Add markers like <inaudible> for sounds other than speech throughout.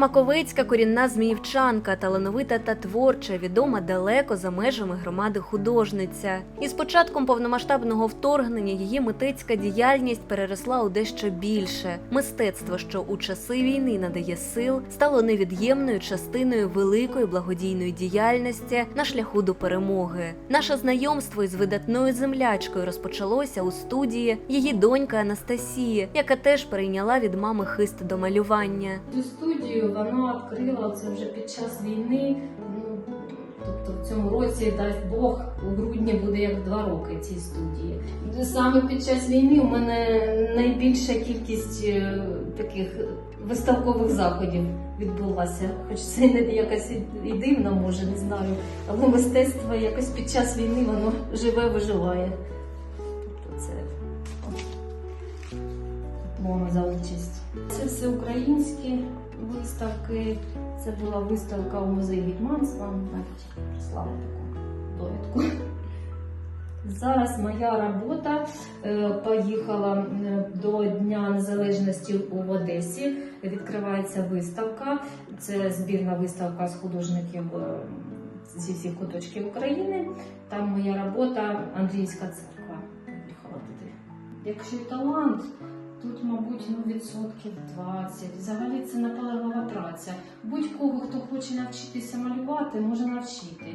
Маковецька корінна зміївчанка, талановита та творча, відома далеко за межами громади художниця. І з початком повномасштабного вторгнення її митецька діяльність переросла у дещо більше. Мистецтво, що у часи війни надає сил, стало невід'ємною частиною великої благодійної діяльності на шляху до перемоги. Наше знайомство із видатною землячкою розпочалося у студії її донька Анастасії, яка теж перейняла від мами хист до малювання. Цю студію вона відкрила це вже під час війни. Ну тобто в цьому році, дасть Бог, у грудні буде як два роки цій студії. Саме під час війни у мене найбільша кількість е, таких виставкових заходів відбулася. Хоч це не якось і- дивно, може, не знаю. Але мистецтво якось під час війни воно живе, виживає. Тобто це мови за участь. Це все українські виставки. Це була виставка у музеї Гетьманства, навіть прислала таку довідку. Зараз моя робота е, поїхала е, до Дня Незалежності у Одесі. Відкривається виставка. Це збірна виставка з художників е, зі всіх куточків України. Там моя робота Андріївська церква. Поїхала туди. Якщо талант, Тут, мабуть, ну, відсотків 20. Взагалі це наполеглива праця. Будь-кого, хто хоче навчитися малювати, може навчити.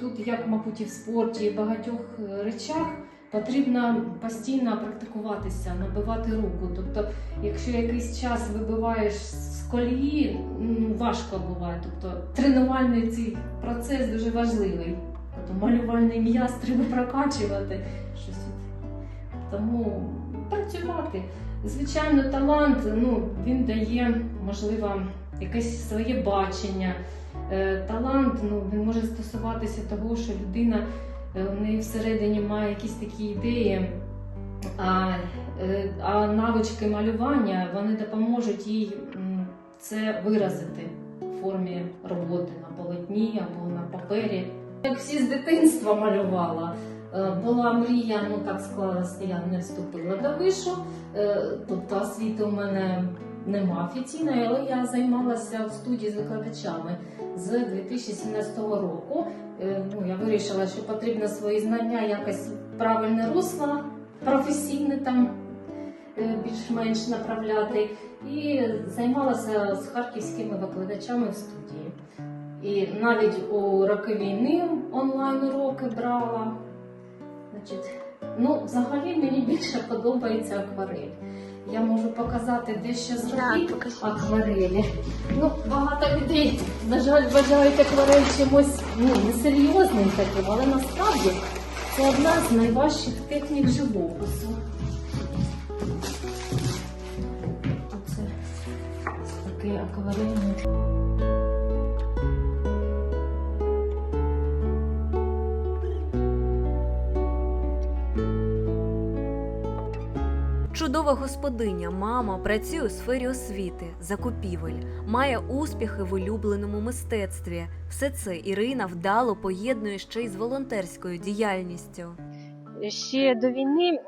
Тут, як, мабуть, і в спорті, і в багатьох е, речах, потрібно постійно практикуватися, набивати руку. Тобто, якщо якийсь час вибиваєш з колії, ну, важко буває. Тобто, тренувальний цей процес дуже важливий. Тобто, малювальний м'яз треба прокачувати. Щось. Тому працювати. Звичайно, талант ну, він дає, можливо, якесь своє бачення. Е, Талант ну, він може стосуватися того, що людина е, в неї всередині має якісь такі ідеї, а, е, а навички малювання вони допоможуть їй це виразити в формі роботи на полотні або на папері. Як всі з дитинства малювала. Е, Була мрія, ну так склалося, я не вступила до вишу. Е, Тобто освіти у мене нема офіційної, але я займалася в студії з викладачами з 2017 року. Е, Ну, я вирішила, що потрібно свої знання якось правильне русло, професійне там більш-менш направляти. І займалася з харківськими викладачами в студії. І навіть у роки війни онлайн уроки брала. Значить, ну, взагалі мені більше подобається акварель. Я можу показати дещо з робіт акварелі. Ну, багато людей, на жаль, вважають акварель чимось ну, несерйозним таким, але насправді це одна з найважчих технік живопису. Оце такий акварельний. Чудова господиня, мама працює у сфері освіти, закупівель, має успіхи в улюбленому мистецтві. Все це Ірина вдало поєднує ще й з волонтерською діяльністю. Ще до війни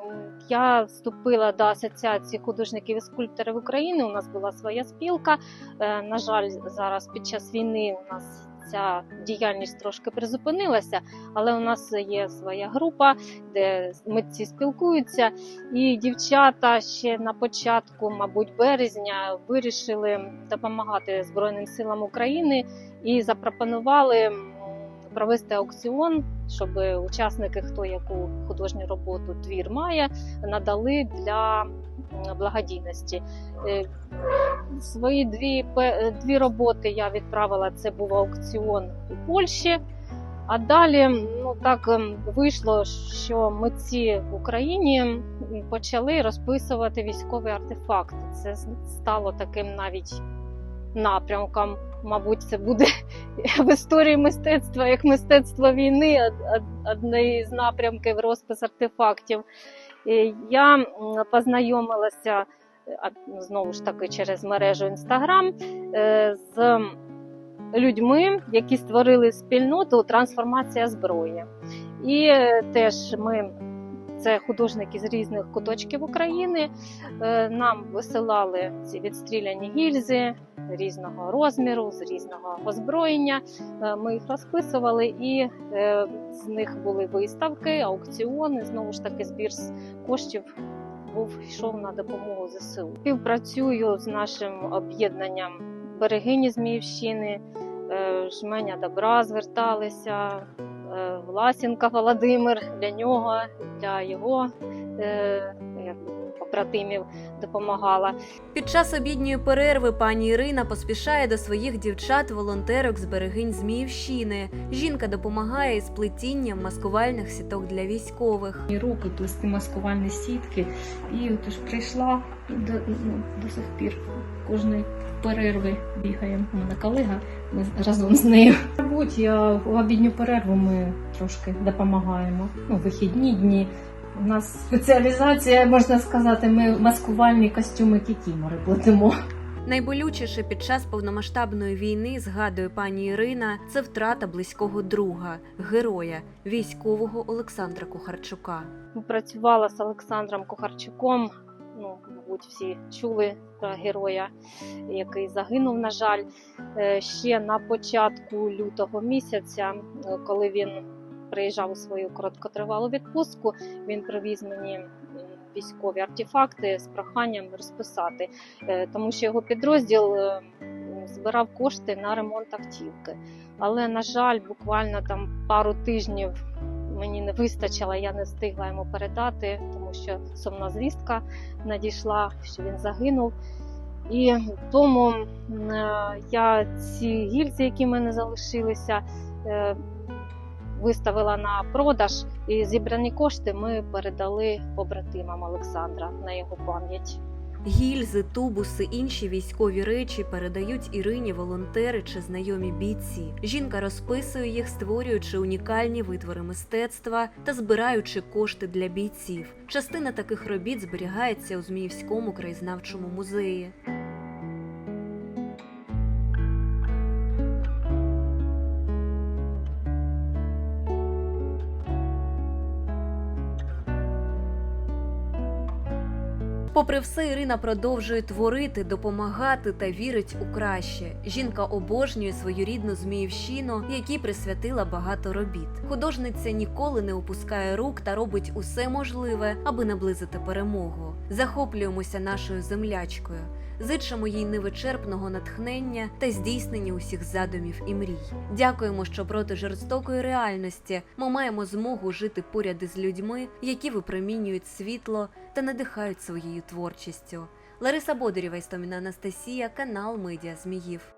я вступила до асоціації художників і скульпторів України. У нас була своя спілка. Е, На жаль, зараз під час війни у нас ця діяльність трошки призупинилася, але у нас є своя група, де митці спілкуються. І дівчата ще на початку, мабуть, березня вирішили допомагати Збройним силам України і запропонували провести аукціон, щоб учасники, хто яку художню роботу твір має, надали для благодійності. Е, Свої дві, дві роботи я відправила. Це був аукціон у Польщі. А далі ну так ем, вийшло, що митці в Україні почали розписувати військові артефакти. Це стало таким навіть напрямком. Мабуть, це буде <laughs> в історії мистецтва як мистецтво війни, од- од- одне з напрямків розпис артефактів. І Я познайомилася е, знову ж таки через мережу Інстаграм з людьми, які створили спільноту Трансформація зброї. І е, теж ми Це художники з різних куточків України. Е, Нам висилали ці відстріляні гільзи різного розміру, з різного озброєння. Е, Ми їх розписували, і е, з них були виставки, аукціони. Знову ж таки, збір коштів був йшов на допомогу ЗСУ. Співпрацюю з нашим об'єднанням берегині Зміївщини, е, жменя добра зверталися. Власенка Володимир для нього, для його побратимів допомагала. Під час обідньої перерви пані Ірина поспішає до своїх дівчат-волонтерок з берегинь Зміївщини. Жінка допомагає із плетінням маскувальних сіток для військових. І руки плести маскувальні сітки. І от ж прийшла і до, ну, до сих пір кожної перерви бігаємо. У мене колега, ми разом з нею. Мабуть, я в обідню перерву ми трошки допомагаємо. Ну, вихідні дні. У нас спеціалізація, можна сказати, ми маскувальні костюми кікімори плетемо. Найболючіше під час повномасштабної війни, згадує пані Ірина, це втрата близького друга, героя, військового Олександра Кухарчука. Працювала з Олександром Кухарчуком. Ну, мабуть, всі чули про героя, який загинув, на жаль, Е, ще на початку лютого місяця, е, коли він приїжджав у свою короткотривалу відпустку, він привіз мені військові артефакти з проханням розписати, Е, тому що його підрозділ е, збирав кошти на ремонт автівки. Але, на жаль, буквально там пару тижнів мені не вистачило, я не встигла йому передати, тому що сумна звістка надійшла, що він загинув. І тому е, я ці гільзи, які в мене залишилися, виставила на продаж, і зібрані кошти ми передали побратимам Олександра на його пам'ять. Гільзи, тубуси, інші військові речі передають Ірині волонтери чи знайомі бійці. Жінка розписує їх, створюючи унікальні витвори мистецтва та збираючи кошти для бійців. Частина таких робіт зберігається у Зміївському краєзнавчому музеї. Попри все, Ірина продовжує творити, допомагати та вірить у краще. Жінка обожнює свою рідну зміївщину, якій присвятила багато робіт. Художниця ніколи не опускає рук та робить усе можливе, аби наблизити перемогу. Захоплюємося нашою землячкою. Зичимо їй невичерпного натхнення та здійснення усіх задумів і мрій. Дякуємо, що проти жорстокої реальності ми маємо змогу жити поряд із людьми, які випромінюють світло та надихають своєю творчістю. Лариса Бодорєва, Істоміна Анастасія, канал Медіа Зміїв.